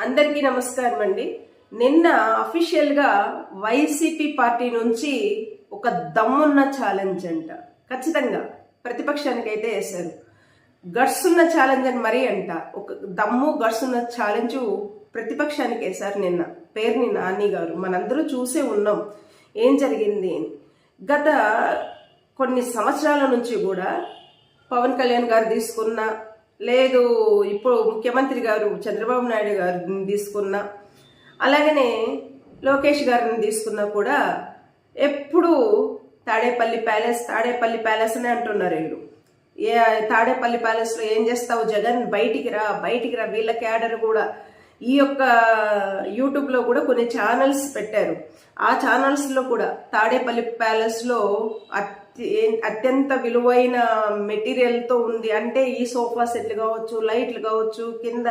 అందరికీ నమస్కారం అండి. నిన్న అఫీషియల్గా వైసీపీ పార్టీ నుంచి ఒక దమ్మున్న ఛాలెంజ్ అంట. ఖచ్చితంగా ప్రతిపక్షానికి అయితే వేశారు. గడ్సున్న ఉన్న ఛాలెంజ్ అని మరీ అంట. ఒక దమ్ము గడ్సున్న ఉన్న ఛాలెంజ్ ప్రతిపక్షానికి వేశారు నిన్న. పేరుని నాని గారు. మనందరూ చూసే ఉన్నాం. ఏం జరిగింది? గత కొన్ని సంవత్సరాల నుంచి కూడా పవన్ కళ్యాణ్ గారు తీసుకున్న లేదు ఇప్పుడు ముఖ్యమంత్రి గారు చంద్రబాబు నాయుడు గారిని తీసుకున్న అలాగనే లోకేష్ గారిని తీసుకున్నా కూడా ఎప్పుడు తాడేపల్లి ప్యాలెస్ తాడేపల్లి ప్యాలెస్ అని అంటున్నారు వీళ్ళు. ఏ తాడేపల్లి ప్యాలెస్లో ఏం చేస్తావు జగన్? బయటికి రా బయటికి రా. వీళ్ళ క్యాడర్ కూడా ఈ యొక్క యూట్యూబ్లో కూడా కొన్ని ఛానల్స్ పెట్టారు. ఆ ఛానల్స్లో కూడా తాడేపల్లి ప్యాలెస్లో అత్యంత విలువైన మెటీరియల్తో ఉంది. అంటే ఈ సోఫా సెట్లు కావచ్చు లైట్లు కావచ్చు కింద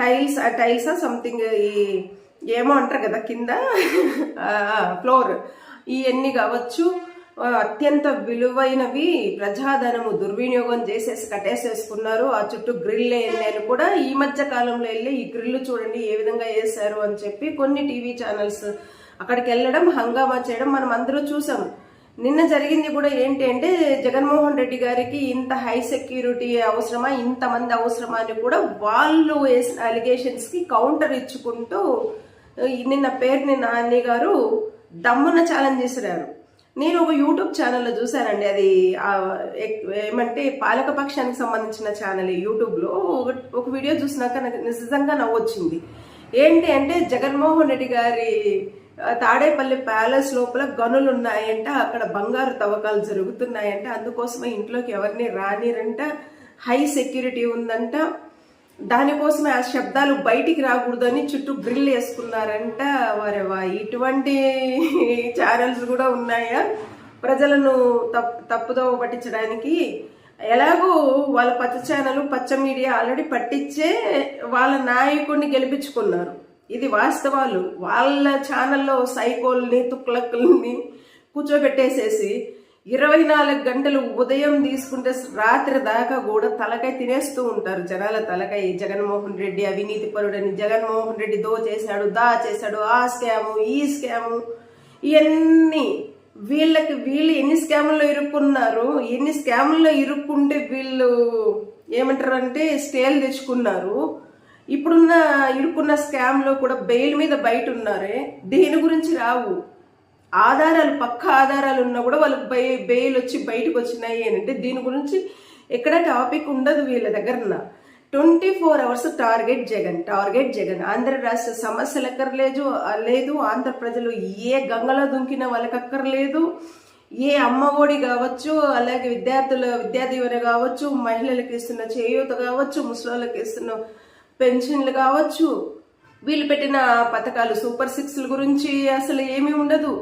టైల్స్ ఆ టైల్స్ సంథింగ్ ఈ ఏమో అంటారు కదా కింద ఫ్లోర్. ఇవన్నీ కావచ్చు అత్యంత విలువైనవి ప్రజాధనము దుర్వినియోగం చేసేసి కట్టేసేసుకున్నారు. ఆ చుట్టూ గ్రిల్ వేయండి అని కూడా ఈ మధ్య కాలంలో వెళ్ళి ఈ గ్రిల్ చూడండి ఏ విధంగా వేశారు అని చెప్పి కొన్ని టీవీ ఛానల్స్ అక్కడికి వెళ్ళడం హంగామా చేయడం మనం అందరూ చూసాం. నిన్న జరిగింది కూడా ఏంటి అంటే జగన్మోహన్ రెడ్డి గారికి ఇంత హై సెక్యూరిటీ అవసరమా ఇంతమంది అవసరమా అని కూడా వాళ్ళు వేసిన అలిగేషన్స్కి కౌంటర్ ఇచ్చుకుంటూ నిన్న పేరుని నాని గారు దమ్మున ఛాలెంజ్ చేసినారు. నేను ఒక యూట్యూబ్ ఛానల్లో చూశానండి అది ఏమంటే పాలక పక్షానికి సంబంధించిన ఛానల్ యూట్యూబ్లో ఒక ఒక వీడియో చూసినాక నాకు నిజంగా నవ్వొచ్చింది. ఏంటి అంటే జగన్మోహన్ రెడ్డి గారి తాడేపల్లి ప్యాలెస్ లోపల గనులు ఉన్నాయంట అక్కడ బంగారు తవ్వకాలు జరుగుతున్నాయంట. అందుకోసమే ఇంట్లోకి ఎవరిని రానిరంట. హై సెక్యూరిటీ ఉందంట. దానికోసమే ఆ శబ్దాలు బయటికి రాకూడదని చుట్టూ గ్రిల్ వేసుకున్నారంట వారేవా ఇటువంటి ఛానల్స్ కూడా ఉన్నాయా? ప్రజలను తప్పు తప్పుదోవ పట్టించడానికి. ఎలాగో వాళ్ళ పచ్చ ఛానల్ పచ్చ మీడియా ఆల్రెడీ పట్టించే వాళ్ళ నాయకుడిని గెలిపించుకున్నారు. ఇది వాస్తవాలు. వాళ్ళ ఛానల్లో సైకోల్ని తుక్లక్కుల్ని కూర్చోబెట్టేసేసి ఇరవై నాలుగు గంటలు ఉదయం తీసుకుంటే రాత్రి దాకా కూడా తలకాయ తినేస్తూ ఉంటారు జనాల తలకాయ జగన్మోహన్ రెడ్డి అవినీతి పరుడని జగన్మోహన్ రెడ్డి దో చేశాడు దా చేశాడు ఆ స్కాము ఈ స్కాము ఇవన్నీ వీళ్ళకి వీళ్ళు ఎన్ని స్కాముల్లో ఇరుక్కున్నారు ఎన్ని స్కాముల్లో ఇరుక్కుంటే వీళ్ళు ఏమంటారు అంటే స్టేలు తెచ్చుకున్నారు. ఇప్పుడున్న ఇరుక్కున్న స్కామ్లో కూడా బెయిల్ మీద బయట ఉన్నారే దేని గురించి రావు? ఆధారాలు పక్క ఆధారాలు ఉన్నా కూడా వాళ్ళకి బెయి బెయిల్ వచ్చి బయటకు వచ్చినాయి అని అంటే దీని గురించి ఎక్కడ టాపిక్ ఉండదు వీళ్ళ దగ్గర twenty four hours target Jagan target Jagan. Andhra రాష్ట్ర సమస్యలు అక్కర్లేదు లేదు. ఆంధ్ర ప్రజలు ఏ గంగలో దుంకిన వాళ్ళకి అక్కర్లేదు ఏ అమ్మ ఒడి కావచ్చు అలాగే విద్యార్థుల విద్యా కావచ్చు మహిళలకు ఇస్తున్న చేయూత కావచ్చు ముసలిళ్ళకి ఇస్తున్న పెన్షన్లు కావచ్చు. వీళ్ళు పెట్టిన పథకాలు సూపర్ సిక్స్ల గురించి అసలు ఏమీ ఉండదు.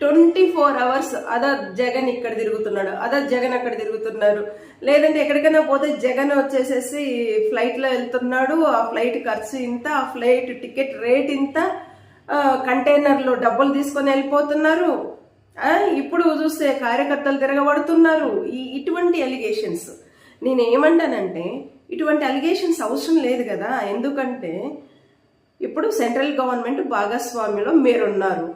ట్వంటీ ఫోర్ అవర్స్ అదా జగన్ ఇక్కడ తిరుగుతున్నాడు అదా జగన్ అక్కడ తిరుగుతున్నారు. లేదంటే ఎక్కడికైనా పోతే జగన్ వచ్చేసేసి ఫ్లైట్లో వెళ్తున్నాడు ఆ ఫ్లైట్ ఖర్చు ఇంత ఆ ఫ్లైట్ టికెట్ రేట్ ఇంత కంటైనర్లో డబ్బులు తీసుకొని వెళ్ళిపోతున్నారు. ఇప్పుడు చూస్తే కార్యకర్తలు తిరగబడుతున్నారు. ఈ ఇటువంటి ఎలిగేషన్స్ నేను ఏమంటానంటే ఇటువంటి అలిగేషన్స్ అవసరం లేదు కదా? ఎందుకంటే ఇప్పుడు సెంట్రల్ గవర్నమెంట్ భాగస్వామ్యంలో మీరున్నారు.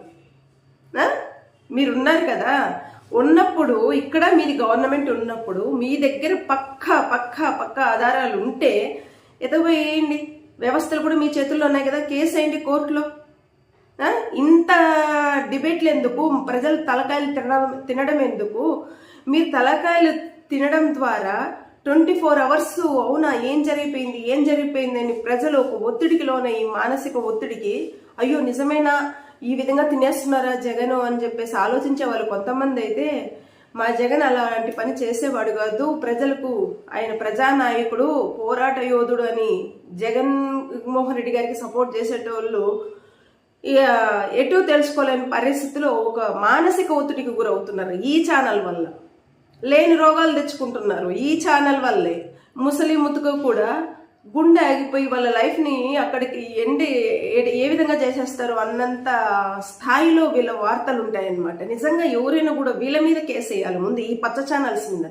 మీరున్నారు కదా? ఉన్నప్పుడు ఇక్కడ మీది గవర్నమెంట్ ఉన్నప్పుడు మీ దగ్గర పక్క పక్క పక్క ఆధారాలు ఉంటే ఎదవేయండి వ్యవస్థలు కూడా మీ చేతుల్లో ఉన్నాయి కదా? కేసు అయింది కోర్టులో? ఇంత డిబేట్లు ఎందుకు? ప్రజలు తలకాయలు తినడం తినడం ఎందుకు? మీరు తలకాయలు తినడం ద్వారా ట్వంటీ ఫోర్ అవర్స్ అవునా? ఏం జరిగిపోయింది? ఏం జరిగిపోయింది అని ప్రజలు ఒక ఒత్తిడికి లోన ఈ మానసిక ఒత్తిడికి అయ్యో నిజమేనా? ఈ విధంగా తినేస్తున్నారా జగన్ అని చెప్పేసి ఆలోచించే వాళ్ళు కొంతమంది అయితే మా జగన్ అలాంటి పని చేసేవాడు కాదు. ప్రజలకు ఆయన ప్రజానాయకుడు పోరాట యోధుడు అని జగన్ మోహన్ రెడ్డి గారికి సపోర్ట్ చేసేటోళ్ళు ఇక ఎటు తెలుసుకోలేని పరిస్థితిలో ఒక మానసిక ఒత్తిడికి గురవుతున్నారు ఈ ఛానల్ వల్ల. లేని రోగాలు తెచ్చుకుంటున్నారు ఈ ఛానల్ వల్లే. ముసలి ముతుక కూడా గుండె ఆగిపోయి వాళ్ళ లైఫ్ని అక్కడికి ఎండి ఏ- ఏ విధంగా చేసేస్తారు అన్నంత స్థాయిలో వీళ్ళ వార్తలు ఉంటాయన్నమాట. నిజంగా ఎవరైనా కూడా వీళ్ళ మీద కేసేయాలి. ముందు ఈ పచ్చ ఛానల్స్ మీద.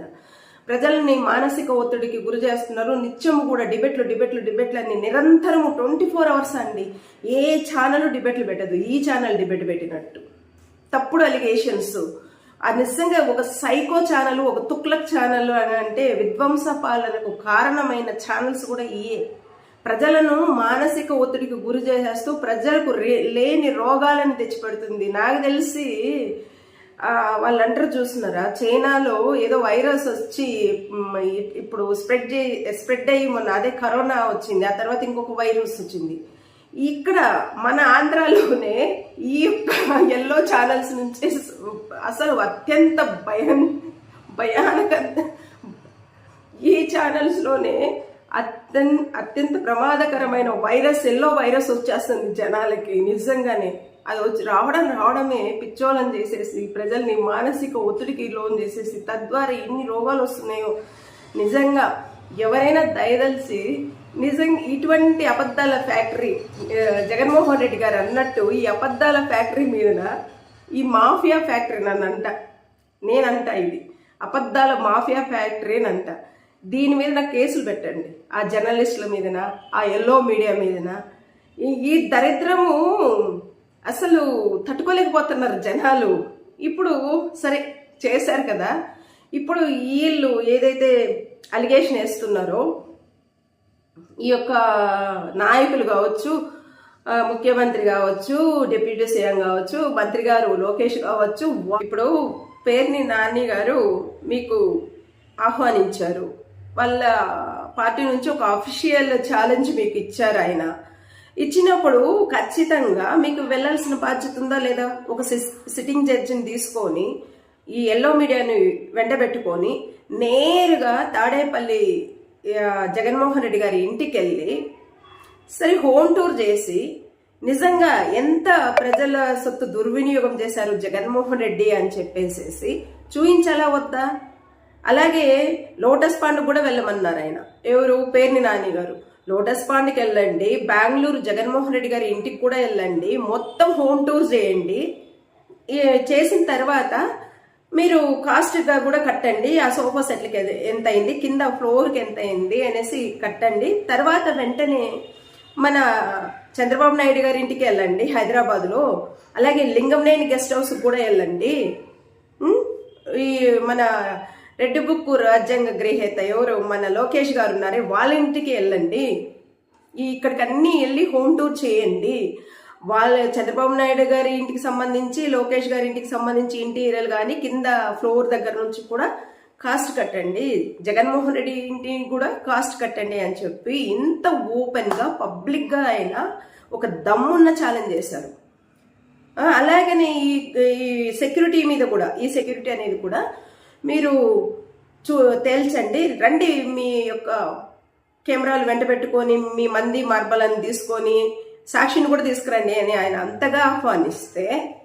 ప్రజల్ని మానసిక ఒత్తిడికి గురి చేస్తున్నారు. నిత్యం కూడా డిబేట్లు డిబేట్లు డిబేట్లు అన్ని నిరంతరము ట్వంటీ ఫోర్ అవర్స్ అండి. ఏ ఛానల్ డిబేట్లు పెట్టదు. ఈ ఛానల్ డిబేట్ పెట్టినట్టు. తప్పుడు అలిగేషన్స్ ఆ నిజంగా ఒక సైకో ఛానల్ ఒక తుక్లక్ ఛానల్ అని అంటే విధ్వంస పాలనకు కారణమైన ఛానల్స్ కూడా ఇయే. ప్రజలను మానసిక ఒత్తిడికి గురి చేసేస్తూ ప్రజలకు రే- లేని రోగాలను తెచ్చిపెడుతుంది. నాకు తెలిసి వాళ్ళు అంటారు చూస్తున్నారా చైనాలో ఏదో వైరస్ వచ్చి ఇప్పుడు స్ప్రెడ్ స్ప్రెడ్ అయ్యి మొన్న అదే కరోనా వచ్చింది. ఆ తర్వాత ఇంకొక వైరస్ వచ్చింది. ఇక్కడ మన ఆంధ్రాలోనే ఈ యొక్క ఎల్లో ఛానల్స్ నుంచి అసలు అత్యంత భయం భయానక ఈ ఛానల్స్లోనే అత్యన్ అత్యంత ప్రమాదకరమైన వైరస్ ఎల్లో వైరస్ వచ్చేస్తుంది జనాలకి. నిజంగానే అది వచ్చి రావడం రావడమే పిచ్చోళం చేసేసి ప్రజల్ని మానసిక ఒత్తిడికి లోన్ చేసేసి తద్వారా ఎన్ని రోగాలు వస్తున్నాయో నిజంగా ఎవరైనా దయదలిసి నిజంగా ఇటువంటి అబద్ధాల ఫ్యాక్టరీ జగన్మోహన్ రెడ్డి గారు అన్నట్టు ఈ అబద్ధాల ఫ్యాక్టరీ మీదన ఈ మాఫియా ఫ్యాక్టరీ నన్ను అంట నేనంట ఇది. అబద్ధాల మాఫియా ఫ్యాక్టరీ అని అంట దీని మీద నాకు కేసులు పెట్టండి. ఆ జర్నలిస్టుల మీదన ఆ ఎల్లో మీడియా మీదన. ఈ దరిద్రము అసలు తట్టుకోలేకపోతున్నారు జనాలు. ఇప్పుడు సరే చేశారు కదా. ఇప్పుడు వీళ్ళు ఏదైతే అలిగేషన్ వేస్తున్నారో ఈ యొక్క నాయకులు కావచ్చు ముఖ్యమంత్రి కావచ్చు డిప్యూటీ సీఎం కావచ్చు మంత్రి గారు లోకేష్ కావచ్చు ఇప్పుడు పేర్ని నాని గారు మీకు ఆహ్వానించారు. వాళ్ళ పార్టీ నుంచి ఒక అఫీషియల్ ఛాలెంజ్ మీకు ఇచ్చారు ఆయన. ఇచ్చినప్పుడు ఖచ్చితంగా మీకు వెళ్ళాల్సిన బాధ్యత ఉందా లేదా? ఒక సిట్టింగ్ జడ్జిని తీసుకొని ఈ ఎల్లో మీడియాని వెంటబెట్టుకొని నేరుగా తాడేపల్లి జగన్మోహన్ రెడ్డి గారి ఇంటికి వెళ్ళి సరే హోమ్ టూర్ చేసి నిజంగా ఎంత ప్రజల సొత్తు దుర్వినియోగం చేశారు జగన్మోహన్ రెడ్డి అని చెప్పేసేసి చూయించాలా వద్దా? అలాగే లోటస్ పాండ్ కూడా వెళ్ళమన్నారు ఆయన. ఎవరు? పేర్ని నాని గారు. లోటస్ పాండ్కి వెళ్ళండి బెంగళూరు జగన్మోహన్ రెడ్డి గారి ఇంటికి కూడా వెళ్ళండి మొత్తం హోమ్ టూర్ చేయండి. చేసిన తర్వాత మీరు కాస్ట్గా కూడా కట్టండి ఆ సోఫా సెట్లకి ఎంత అయింది కింద ఫ్లోర్కి ఎంత అయింది అనేసి కట్టండి. తర్వాత వెంటనే మన చంద్రబాబు నాయుడు గారి ఇంటికి వెళ్ళండి హైదరాబాద్లో. అలాగే లింగంనేని గెస్ట్ హౌస్కి కూడా వెళ్ళండి. ఈ మన రెడ్ బుక్ రాజ్యాంగ గ్రహీత ఎవరు? మన లోకేష్ గారు ఉన్నారే. వాళ్ళ ఇంటికి వెళ్ళండి. ఇక్కడికి అన్నీ వెళ్ళి హోమ్ టూర్ చేయండి. వాళ్ళ చంద్రబాబు నాయుడు గారి ఇంటికి సంబంధించి లోకేష్ గారి ఇంటికి సంబంధించి ఇంటీరియర్ కానీ కింద ఫ్లోర్ దగ్గర నుంచి కూడా కాస్ట్ కట్టండి. జగన్మోహన్ రెడ్డి ఇంటిని కూడా కాస్ట్ కట్టండి అని చెప్పి ఇంత ఓపెన్గా పబ్లిక్గా ఆయన ఒక దమ్మున్న ఛాలెంజ్ చేశారు. అలాగనే ఈ ఈ సెక్యూరిటీ మీద కూడా ఈ సెక్యూరిటీ అనేది కూడా మీరు చూ తేల్చండి. రండి మీ యొక్క కెమెరాలు వెంట పెట్టుకొని మీ మంది మార్బలను తీసుకొని సాక్షిని కూడా తీసుకురండి అని ఆయన అంతగా ఆహ్వానిస్తే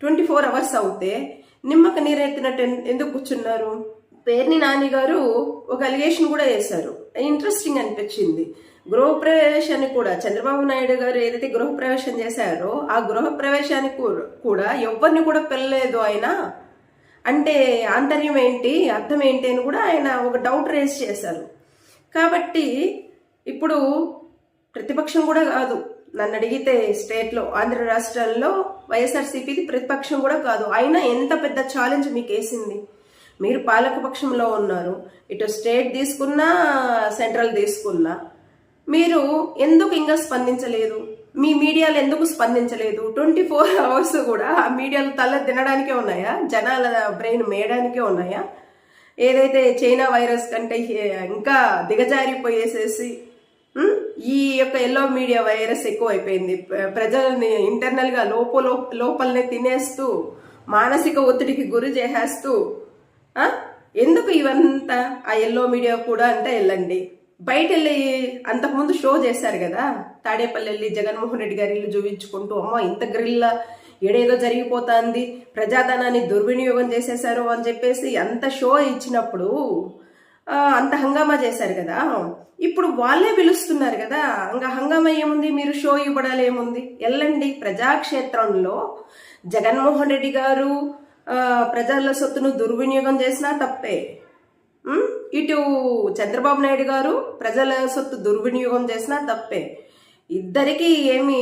ట్వంటీ ఫోర్ అవర్స్ అవుతే నిమ్మక నీరెత్తినట్టు ఎందుకు కూర్చున్నారు? పేర్ని నాని గారు ఒక అలిగేషన్ కూడా వేశారు ఇంట్రెస్టింగ్ అనిపించింది. గృహప్రవేశాన్ని కూడా చంద్రబాబు నాయుడు గారు ఏదైతే గృహప్రవేశం చేశారో ఆ గృహప్రవేశానికి కూడా ఎవరిని కూడా పిల్లలేదు ఆయన. అంటే ఆంతర్యం ఏంటి అర్థం ఏంటి అని కూడా ఆయన ఒక డౌట్ రేస్ చేశారు. కాబట్టి ఇప్పుడు ప్రతిపక్షం కూడా కాదు. నన్ను అడిగితే స్టేట్లో ఆంధ్ర రాష్ట్రాల్లో వైఎస్ఆర్సీపీది ప్రతిపక్షం కూడా కాదు. అయినా ఎంత పెద్ద ఛాలెంజ్ మీకు వేసింది మీరు పాలకపక్షంలో ఉన్నారు. ఇటు స్టేట్ తీసుకున్నా సెంట్రల్ తీసుకున్నా. మీరు ఎందుకు ఇంకా స్పందించలేదు? మీ మీడియాలు ఎందుకు స్పందించలేదు? ట్వంటీ ఫోర్ అవర్స్ కూడా ఆ మీడియాలు తల తినడానికే ఉన్నాయా? జనాల బ్రెయిన్ మేయడానికే ఉన్నాయా? ఏదైతే చైనా వైరస్ కంటే ఇంకా దిగజారిపోయేసేసి ఈ యొక్క ఎల్లో మీడియా వైరస్ ఎక్కువ అయిపోయింది ప్రజల్ని ఇంటర్నల్గా లోపల లోపలనే తినేస్తూ మానసిక ఒత్తిడికి గురి చేసేస్తూ ఎందుకు ఇవంతా ఆ ఎల్లో మీడియా కూడా అంటే వెళ్ళండి. బయట వెళ్ళి అంతకుముందు షో చేశారు కదా తాడేపల్లి వెళ్ళి జగన్మోహన్ రెడ్డి గారి ఇల్లు చూపించుకుంటూ అమ్మ ఇంత గ్రిల్ల ఏడేదో జరిగిపోతుంది ప్రజాధనాన్ని దుర్వినియోగం చేసేశారు అని చెప్పేసి అంత షో ఇచ్చినప్పుడు అంత హంగామా చేశారు కదా. ఇప్పుడు వాళ్ళే పిలుస్తున్నారు కదా ఇంకా హంగామా ఏముంది? మీరు షో ఇవ్వడాలు ఏముంది? వెళ్ళండి ప్రజాక్షేత్రంలో జగన్మోహన్ రెడ్డి గారు ప్రజల సొత్తును దుర్వినియోగం చేసినా తప్పే. ఇటు చంద్రబాబు నాయుడు గారు ప్రజల సొత్తు దుర్వినియోగం చేసినా తప్పే. ఇద్దరికీ ఏమి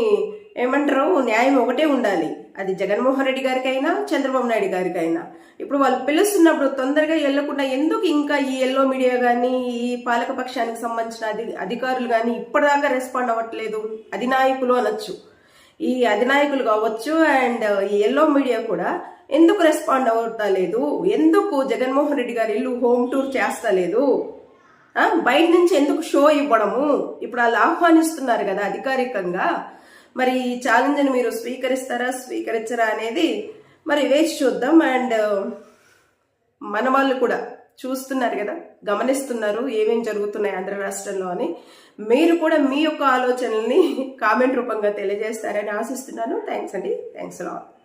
ఏమంటారు? న్యాయం ఒకటే ఉండాలి. అది జగన్మోహన్ రెడ్డి గారికైనా చంద్రబాబు నాయుడు గారికైనా. ఇప్పుడు వాళ్ళు పిలుస్తున్నప్పుడు తొందరగా వెళ్ళకుండా ఎందుకు ఇంకా ఈ ఎల్లో మీడియా కానీ ఈ పాలక పక్షానికి సంబంధించిన అధి అధికారులు కానీ ఇప్పటిదాకా రెస్పాండ్ అవ్వట్లేదు? అధినాయకులు అనొచ్చు. ఈ అధినాయకులు కావచ్చు అండ్ ఈ ఎల్లో మీడియా కూడా ఎందుకు రెస్పాండ్ అవ్వట్లేదు? ఎందుకు జగన్మోహన్ రెడ్డి గారు ఇల్లు హోమ్ టూర్ చేస్తలేదు? బయట నుంచి ఎందుకు షో ఇవ్వడము? ఇప్పుడు వాళ్ళు ఆహ్వానిస్తున్నారు కదా అధికారికంగా. మరి ఈ ఛాలెంజ్ని మీరు స్వీకరిస్తారా స్వీకరించరా అనేది మరి వేచి చూద్దాం. అండ్ మన వాళ్ళు కూడా చూస్తున్నారు కదా గమనిస్తున్నారు ఏమేం జరుగుతున్నాయి ఆంధ్ర రాష్ట్రంలో అని. మీరు కూడా మీ యొక్క ఆలోచనల్ని కామెంట్ రూపంగా తెలియజేస్తారని ఆశిస్తున్నాను. థ్యాంక్స్ అండి. Thanks lot